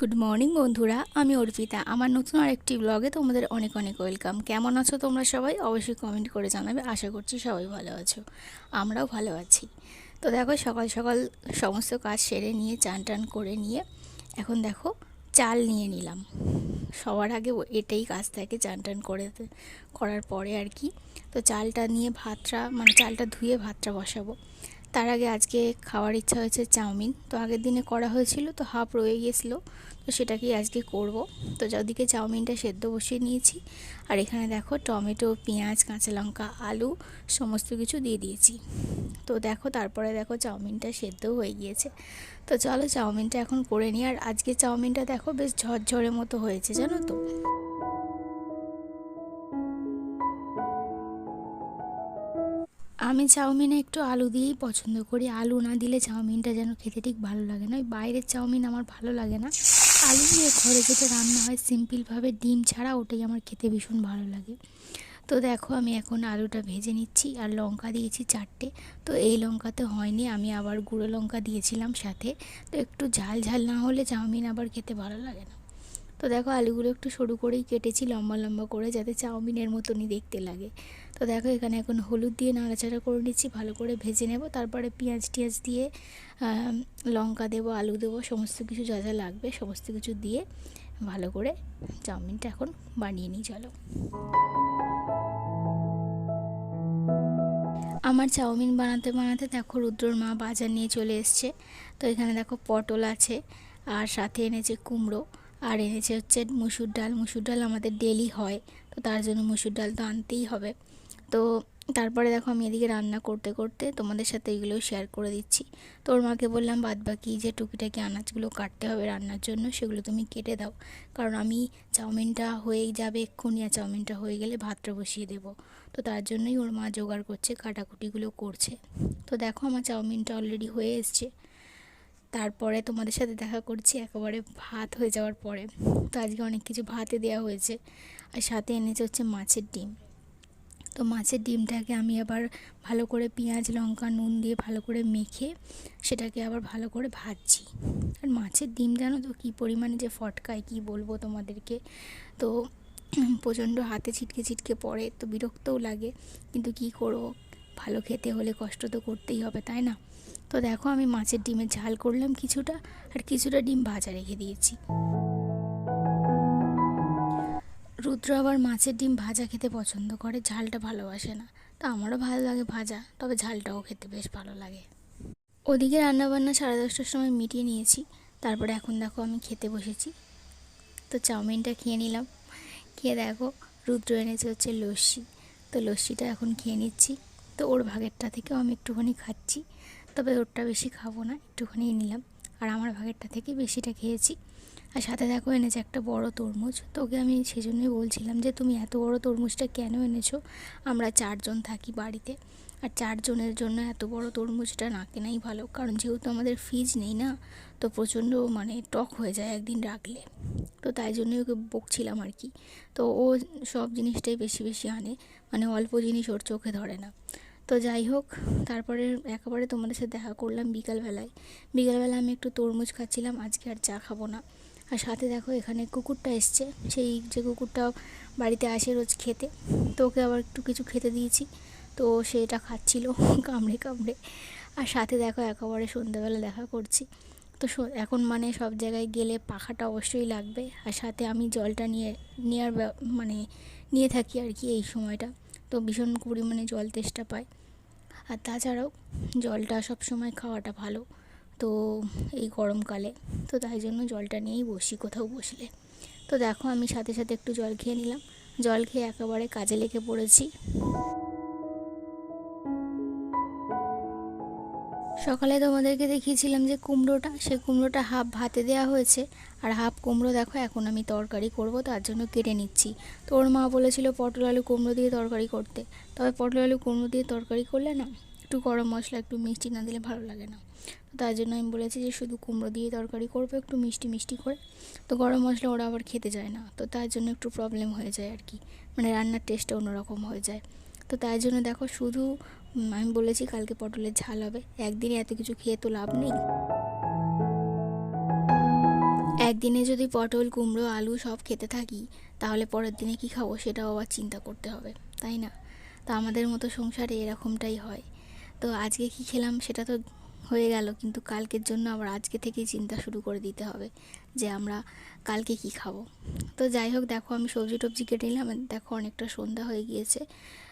Good morning বন্ধুরা। আমি অর্পিতা। আমার নতুন আরেকটি ব্লগে তোমাদের অনেক অনেক ওয়েলকাম কেমন আছো তোমরা সবাই? অবশ্যই কমেন্ট করে জানাবে। আশা করছি সবাই ভালো আছো। আমরাও ভালো আছি। তো দেখো, সকাল সকাল সমস্ত কাজ সেরে নিয়ে, চান টান করে নিয়ে, এখন দেখো, চাল নিয়ে নিলাম। সবার আগে এটাই কাজ থাকে, চান টান করে করার পরে আর কি। তো চালটা নিয়ে ভাতটা মানে চালটা ধুয়ে ভাতটা বসাবো। তার আগে আজকে খাওয়ার ইচ্ছা হয়েছে চাউমিন। তো আগের দিনে করা হয়েছিল, তো হাফ রয়ে গেছিল। তো সেটাকেই আজকে করব? তো যাদিকে চাউমিনটা সেদ্ধ বসিয়ে নিয়েছি। আর এখানে দেখো টমেটো, পেঁয়াজ, কাঁচা লঙ্কা, আলু সমস্ত কিছু দিয়ে দিয়েছি। তো দেখো তারপরে দেখো চাউমিনটা সেদ্ধ হয়ে গিয়েছে। তো চলো চাউমিনটা এখন করে নিই। আর আজকে চাউমিনটা দেখো বেশ ঝরঝরে মতো হয়েছে, জানো তো? আমি চাউমিনে একটু আলু দিয়েই পছন্দ করি। আলু না দিলে চাউমিনটা যেন খেতে ঠিক ভালো লাগে না। ওই বাইরের চাউমিন আমার ভালো লাগে না। আলু দিয়ে ঘরে যেটা রান্না হয় সিম্পলভাবে ডিম ছাড়া, ওটাই আমার খেতে ভীষণ ভালো লাগে। তো দেখো, আমি এখন আলুটা ভেজে নিচ্ছি আর লঙ্কা দিয়েছি চারটে। তো এই লঙ্কাতে হয়নি, আমি আবার গুঁড়ো লঙ্কা দিয়েছিলাম সাথে। তো একটু ঝাল ঝাল না হলে চাউমিন আবার খেতে ভালো লাগে না। তো দেখো আলুগুলো একটু সরু করেই কেটেছি, লম্বা লম্বা করে যাতে চাউমিনের মতনই দেখতে লাগে। তো দেখো এখানে এখন হলুদ দিয়ে নাড়াচাড়া করে নিচ্ছি, ভালো করে ভেজে নেব। তারপরে পেঁয়াজ টিয়াজ দিয়ে লঙ্কা দেবো, আলু দেবো, সমস্ত কিছু যা যা লাগবে সমস্ত কিছু দিয়ে ভালো করে চাউমিনটা এখন বানিয়ে নিই, চলো। আমার চাউমিন বানাতে বানাতে দেখো রুদ্রর মা বাজার নিয়ে চলে এসছে। তো এখানে দেখো পটল আছে, আর সাথে এনেছে কুমড়ো। আর এনেছে হচ্ছে মুসুর ডাল মুসুর ডাল আমাদের ডেলি হয়, তো তার জন্য মুসুর ডাল তো আনতেই হবে। তো তারপরে দেখো আমি এদিকে রান্না করতে করতে তোমাদের সাথে এগুলো শেয়ার করে দিচ্ছি। তো ওর মাকে বললাম, বাদ বাকি যে টুকিটাকি আনাজগুলো কাটতে হবে রান্নার জন্য, সেগুলো তুমি কেটে দাও। কারণ আমি চাউমিনটা হয়েই যাবে এক্ষুনি, আর চাউমিনটা হয়ে গেলে ভাতটা বসিয়ে দেবো। তো তার জন্যই ওর মা জোগাড় করছে, কাটাকুটিগুলো করছে। তো দেখো আমার চাউমিনটা অলরেডি হয়ে এসছে। তারপরে তোমাদের সাথে দেখা করছি একেবারে ভাত হয়ে যাওয়ার পরে। তো আজকে অনেক কিছু ভাতে দেওয়া হয়েছে। আর সাথে এনেছে হচ্ছে মাছের ডিম। তো মাছের ডিমটাকে আমি আবার ভালো করে পেঁয়াজ, লঙ্কা, নুন দিয়ে ভালো করে মেখে সেটাকে আবার ভালো করে ভাজছি। আর মাছের ডিম জানো তো কী পরিমাণে যে ফটকায় কী বলব তোমাদেরকে? তো প্রচণ্ড হাতে ছিটকে ছিটকে পড়ে, তো বিরক্তও লাগে। কিন্তু কী করব? ভালো খেতে হলে কষ্ট তো করতেই হবে, তাই না? তো দেখো আমি মাছের ডিমের ঝাল করলাম কিছুটা আর কিছুটা ডিম ভাজা রেখে দিয়েছি। রুদ্র আবার মাছের ডিম ভাজা খেতে পছন্দ করে, ঝালটা ভালোবাসে না। তো আমারও ভালো লাগে ভাজা, তবে ঝালটাও খেতে বেশ ভালো লাগে। ওদিকে রান্নাবান্না সাড়ে দশটার সময় মিটিয়ে নিয়েছি, তারপরে এখন দেখো আমি খেতে বসেছি। তো চাউমিনটা খেয়ে নিলাম। খেয়ে দেখো রুদ্র এনেছে হচ্ছে লস্যি, তো লস্যিটা এখন খেয়ে নিচ্ছি। তো ওর ভাগেরটা থেকেও আমি একটুখানি খাচ্ছি, তবে ওরটা বেশি খাব না একটুখানি নিলাম। আর আমার ভাগেরটা থেকে বেশিটা খেয়েছি। আর সাথে দেখো এনেছে একটা বড় তরমুজ, তো ওকে আমি সেজন্যই বলছিলাম যে, তুমি এত বড় তরমুজটা কেন এনেছো? আমরা চারজন থাকি বাড়িতে, আর চারজনের জন্য এত বড় তরমুজটা না কেনাই ভালো। কারণ যেহেতু আমাদের ফ্রিজ নেই না, তো প্রচণ্ড মানে টক হয়ে যায় একদিন রাখলে। তো তাই জন্যই ওকে বকছিলাম আর কি। তো ও সব জিনিসটাই বেশি বেশি আনে মানে অল্প জিনিস ওর চোখে ধরে না। তো যাই হোক, তারপরে একেবারে তোমাদের সাথে দেখা করলাম বিকালবেলায়। বিকালবেলা আমি একটু তরমুজ খাচ্ছিলাম, আজকে আর চা খাব না। আর সাথে দেখো এখানে কুকুরটা এসছে, সেই যে কুকুরটা বাড়িতে আসে রোজ খেতে। তো ওকে আবার একটু কিছু খেতে দিয়েছি, তো সেটা খাচ্ছিল কামড়ে কামড়ে। আর সাথে দেখো একেবারে সন্ধ্যাবেলা দেখা করছি। তো এখন মানে সব জায়গায় গেলে পাখাটা অবশ্যই লাগবে। আর সাথে আমি জলটা নিয়ে নেওয়ার মানে নিয়ে থাকি আর কি এই সময়টা। তো ভীষণ পরিমাণে জল তেষ্টা পায়। আর তাছাড়াও জলটা সব সময় খাওয়াটা ভালো। তো এই গরমকালে, তো তাই জন্য জলটা নিয়েই বসি কোথাও বসলে। তো দেখো আমি সাথে সাথে একটু জল খেয়ে নিলাম। জল খেয়ে একেবারে কাজে লেগে পড়েছি। সকালে তোমাদেরকে দেখিয়েছিলাম যে কুমড়োটা, সেই কুমড়োটা হাফ ভাতে দেওয়া হয়েছে আর হাফ কুমড়ো দেখো এখন আমি তরকারি করব, তার জন্য কেটে নিচ্ছি। তো ওর মা বলেছিল পটল আলু কুমড়ো দিয়ে তরকারি করতে। তবে পটল আলু কুমড়ো দিয়ে তরকারি করলে না, একটু গরম মশলা, একটু মিষ্টি না দিলে ভালো লাগে না। তো তার জন্য আমি বলেছি যে শুধু কুমড়ো দিয়ে তরকারি করব, একটু মিষ্টি মিষ্টি করে। তো গরম মশলা ওরা আবার খেতে যায় না। তো তার জন্য একটু প্রবলেম হয়ে যায় আর কি। মানে রান্নার টেস্টটা অন্যরকম হয়ে যায়। তো তাই জন্য দেখো শুধু আমি বলেছি কালকে পটলের ঝাল হবে। একদিনে এত কিছু খেয়ে তো লাভ নেই। একদিনে যদি পটল, কুমড়ো, আলু সব খেতে থাকি, তাহলে পরের দিনে কি খাব সেটাও আবার চিন্তা করতে হবে, তাই না? তো আমাদের মতো সংসারে এরকমটাই হয়। তো আজকে কি খেলাম সেটা তো হয়ে গেল, কিন্তু কালকের জন্য আবার আজকে থেকেই চিন্তা শুরু করে দিতে হবে যে আমরা কালকে কি খাব। তো যাই হোক, দেখো আমি সবজি টবজি কেটে নিলাম, দেখো অনেকটা সন্ধ্যা হয়ে গিয়েছে।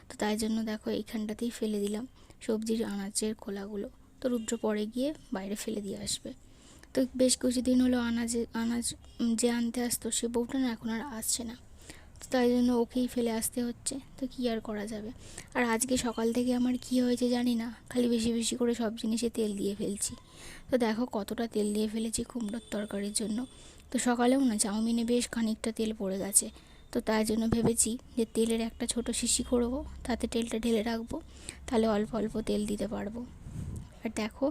তো তাই জন্য দেখো এইখানটাতেই ফেলে দিলাম সবজির আনাজের খোলাগুলো তো রুদ্র পরে গিয়ে বাইরে ফেলে দিয়ে আসবে। তো বেশ কিছুদিন হলো আনাজে, আনাজ যে আনতে আসতো সে বউটা না এখন আর আসছে না। তো তাই জন্য ওকেই ফেলে আসতে হচ্ছে। তো কী আর করা যাবে? আর আজকে সকাল থেকে আমার কি হয়েছে জানি না, খালি বেশি বেশি করে সব জিনিসে তেল দিয়ে ফেলছি। তো দেখো কতটা তেল দিয়ে ফেলেছি কুমড়োর তরকারির জন্য। তো সকালেও না চাউমিনে বেশ খানিকটা তেল পড়ে গেছে। তো তাই জন্য ভেবেছি যে তেলের একটা ছোট শিশি করব, তাতে তেলটা ঢেলে রাখব, তাহলে অল্প অল্প তেল দিতে পারব। আর দেখো,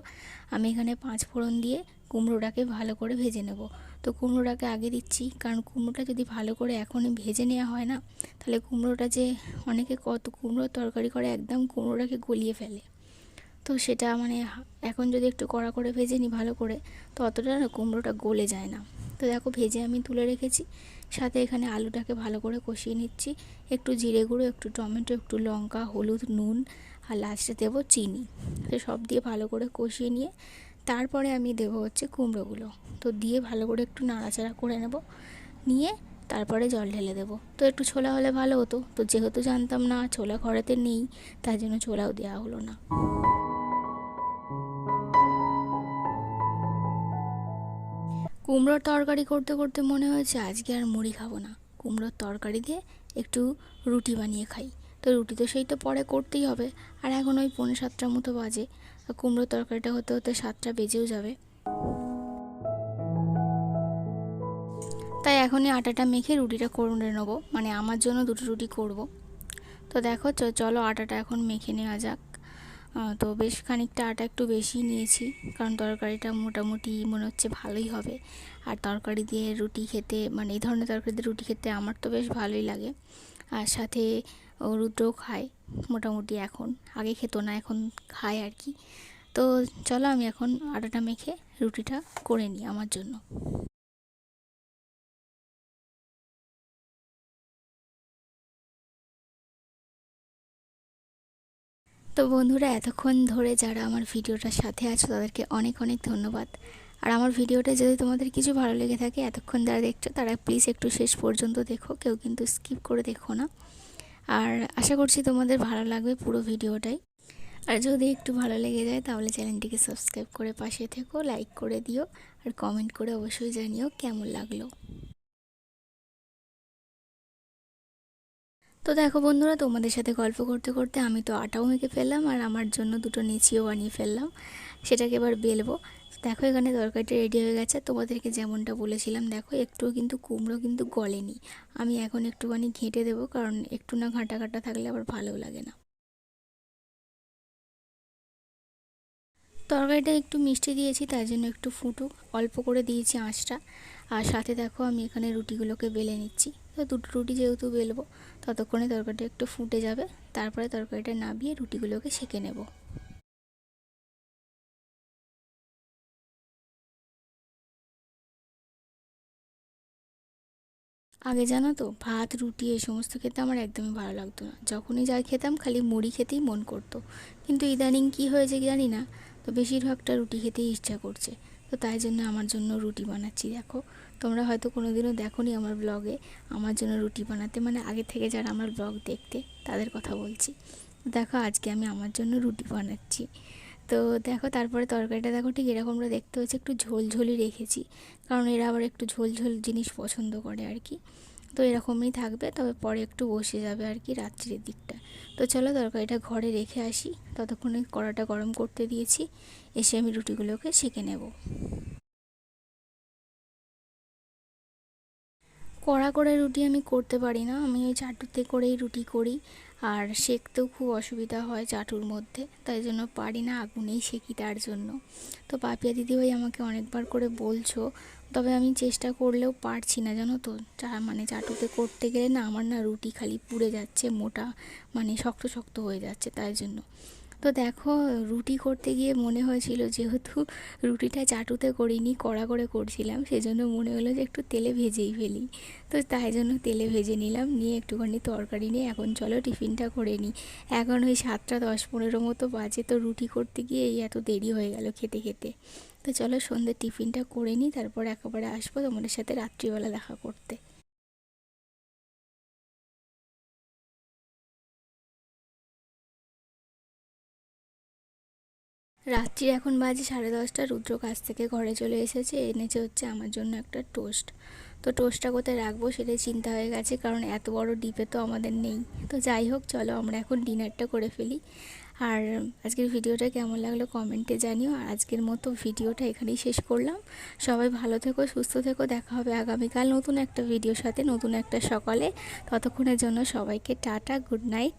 আমি এখানে পাঁচ ফোড়ন দিয়ে কুমড়োটাকে ভালো করে ভেজে নেব। তো কুমড়োটাকে আগে দিচ্ছি, কারণ কুমড়োটা যদি ভালো করে এখনই ভেজে নেওয়া হয় না, তাহলে কুমড়োটা যে অনেকে কত কুমড়োর তরকারি করে, একদম কুমড়োটাকে গলিয়ে ফেলে। তো সেটা মানে এখন যদি একটু কড়া করে ভেজে নিই ভালো করে, তো অতটা না কুমড়োটা গলে যায় না। তো দেখো ভেজে আমি তুলে রেখেছি। সাথে এখানে আলুটাকে ভালো করে কষিয়ে নিচ্ছি। একটু জিরে গুঁড়ো, একটু টমেটো, একটু লঙ্কা, হলুদ, নুন আর লাস্টে দেবো চিনি। তো সব দিয়ে ভালো করে কষিয়ে নিয়ে তারপরে আমি দেবো হচ্ছে কুমড়োগুলো। তো দিয়ে ভালো করে একটু নাড়াচাড়া করে নেব। নিয়ে তারপরে জল ঢেলে দেবো। তো একটু ছোলা হলে ভালো হতো। তো যেহেতু জানতাম না ছোলা ঘরেতে নেই, তাই জন্য ছোলাও দেওয়া হলো না। কুমড়োর তরকারি করতে করতে মনে হয়েছে, আজকে আর মুড়ি খাব না। কুমড়োর তরকারি দিয়ে একটু রুটি বানিয়ে খাই। তো রুটি তো সেই তো পরে করতেই হবে। আর এখন ওই পৌনে সাতটার মতো বাজে। কুমড়োর তরকারিটা হতে হতে সাতটা বেজেও যাবে। তাই এখনই আটাটা মেখে রুটিটা করে নেব। মানে আমার জন্য দুটো রুটি করব। তো দেখো চলো আটাটা এখন মেখে নেওয়া যাক। তো বেশ খানিকটা আটা একটু বেশি নিয়েছি, কারণ তরকারিটা মোটামুটি মনে হচ্ছে ভালোই হবে। আর তরকারি দিয়ে রুটি খেতে মানে এই ধরনের তরকারি দিয়ে রুটি খেতে আমার তো বেশ ভালোই লাগে। আর সাথে ও রুদ্রও খায় মোটামুটি এখন, আগে খেতো না, এখন খায় আর কি। তো চলো আমি এখন আটাটা মেখে রুটিটা করে নিই আমার জন্য। তো বন্ধুরা, এতক্ষণ ধরে যারা আমার ভিডিওটার সাথে আছো, তাদেরকে অনেক অনেক ধন্যবাদ। আর আমার ভিডিওটা যদি তোমাদের কিছু ভালো লেগে থাকে, এতক্ষণ যারা দেখছ, তারা প্লিজ একটু শেষ পর্যন্ত দেখো, কেউ কিন্তু স্কিপ করে দেখো না। আর আশা করছি তোমাদের ভালো লাগবে পুরো ভিডিওটাই। আর যদি একটু ভালো লেগে যায়, তাহলে চ্যানেলটিকে সাবস্ক্রাইব করে পাশে থেকো লাইক করে দিও, আর কমেন্ট করে অবশ্যই জানিও কেমন লাগল। তো দেখো বন্ধুরা, তোমাদের সাথে গল্প করতে করতে আমি তো আটাও মেখে ফেললাম আর আমার জন্য দুটো নিচিও বানিয়ে ফেললাম। সেটাকে এবার বেলবো। দেখো এখানে তরকারিটা রেডি হয়ে গেছে। তোমাদেরকে যেমনটা বলেছিলাম, দেখো একটুও কিন্তু কুমড়ো কিন্তু গলেনি। আমি এখন একটুখানি ঘেঁটে দেবো, কারণ একটু না ঘাঁটা ঘাঁটা থাকলে আবার ভালো লাগে না। তরকারিটা একটু মিষ্টি দিয়েছি তাই জন্য একটু ফুটুক। অল্প করে দিয়েছি আঁচটা। আর সাথে দেখো আমি এখানে রুটিগুলোকে বেলে নিচ্ছি। তো দুটো রুটি যেহেতু বেলবো, ততক্ষণে তরকারিটা একটু ফুটে যাবে, তারপরে তরকারিটা নাবিয়ে রুটিগুলোকে সেঁকে নেব। আগে জানো তো, ভাত, রুটি এই সমস্ত খেতে আমার একদমই ভালো লাগতো না। যখনই যাই খেতাম খালি মুড়ি খেতেই মন করতো। কিন্তু ইদানিং কি হয়েছে জানি না, তো বেশিরভাগটা রুটি খেতেই ইচ্ছা করছে। তো তাই জন্য আমার জন্য রুটি বানাচ্ছি, দেখো। তোমরা হয়তো কোনো দিনও দেখোনি আমার ব্লগে আমার জন্য রুটি বানাতে মানে আগে থেকে যারা আমার ব্লগ দেখতে তাদের কথা বলছি। দেখো আজকে আমি আমার জন্য রুটি বানাচ্ছি। তো দেখো তারপরে তরকারিটা দেখো ঠিক এরকমটা দেখতে হচ্ছে একটু ঝোলঝোলই রেখেছি। কারণ এরা আবার একটু ঝোলঝোল জিনিস পছন্দ করে আর কি। তো এরকমই থাকবে, তবে পরে একটু বসে যাবে আর কি রাত্রির দিকটা। তো চলো তরকারিটা ঘরে রেখে আসি। ততক্ষণে কড়াটা গরম করতে দিয়েছি। এসে আমি রুটিগুলোকে সেঁকে নেব। কড়া করে রুটি আমি করতে পারি না। আমি ওই চাটুতে করেই রুটি করি। আর সেঁকতেও খুব অসুবিধা হয় চাটুর মধ্যে, তাই জন্য পারি না আগুনেই সেঁকি তার জন্য। তো পাপিয়া দিদিভাই আমাকে অনেকবার করে বলছো, তবে আমি চেষ্টা করলেও পারছি না, জানো তো? চা মানে চাটুতে করতে গেলে না আমার না রুটি খালি পুড়ে যাচ্ছে, মোটা মানে শক্ত শক্ত হয়ে যাচ্ছে, তাই জন্য। তো দেখো, রুটি করতে গিয়ে মনে হয়েছিল যেহেতু রুটিটা চাটুতে করিনি, কড়া করে করছিলাম, সেজন্য মনে হলো যে একটু তেলে ভেজেই ফেলি। তো তাই জন্য তেলে ভেজে নিলাম, নিয়ে একটুখানি তরকারি নিয়ে এখন চলো টিফিনটা করে নিই। এখন ওই সাতটা দশ পনেরো মতো বাজে, তো রুটি করতে গিয়ে এই এত দেরি হয়ে গেল খেতে খেতে। তো চলো সন্ধ্যে টিফিনটা করে নিই, তারপর একেবারে আসব তোমাদের সাথে রাত্রিবেলা দেখা করতে। রাত্রি এখন বাজে সাড়ে দশটা, রুদ্র কাছ থেকে ঘরে চলে এসেছে, এনেছে হচ্ছে আমার জন্য একটা টোস্ট। তো টোস্টটা কোথায় রাখব সেটাই চিন্তা হয়ে গেছে, কারণ এত বড় ডিপে তো আমাদের নেই। তো যাই হোক, চলো আমরা এখন ডিনারটা করে ফেলি। আর আজকের ভিডিওটা কেমন লাগল কমেন্টে জানিও। আর আজকের মতো ভিডিওটা এখানেই শেষ করলাম। সবাই ভালো থেকো, সুস্থ থেকো, দেখা হবে আগামীকাল নতুন একটা ভিডিওর সাথে, নতুন একটা সকালে। ততক্ষণের জন্য সবাইকে টাটা, গুড নাইট।